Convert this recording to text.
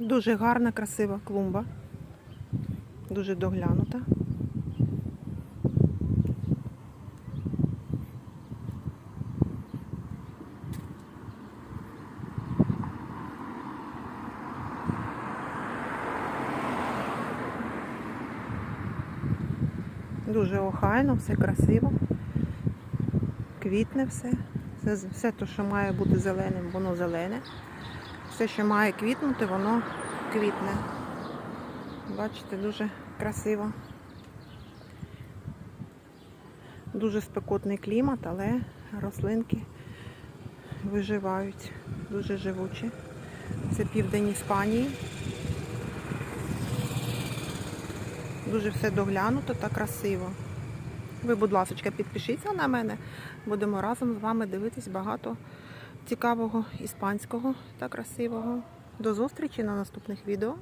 Дуже гарна, красива клумба. Дуже доглянута. Дуже охайно, все красиво. Квітне все. Все, все те, що має бути зеленим, воно зелене. Все, що має квітнути, воно квітне. Бачите, дуже красиво. Дуже спекотний клімат, але рослинки виживають. Дуже живучі. Це південь Іспанії. Дуже все доглянуто та красиво. Ви, будь ласка, підпишіться на мене. Будемо разом з вами дивитись багато цікавого іспанського та красивого. До зустрічі на наступних відео.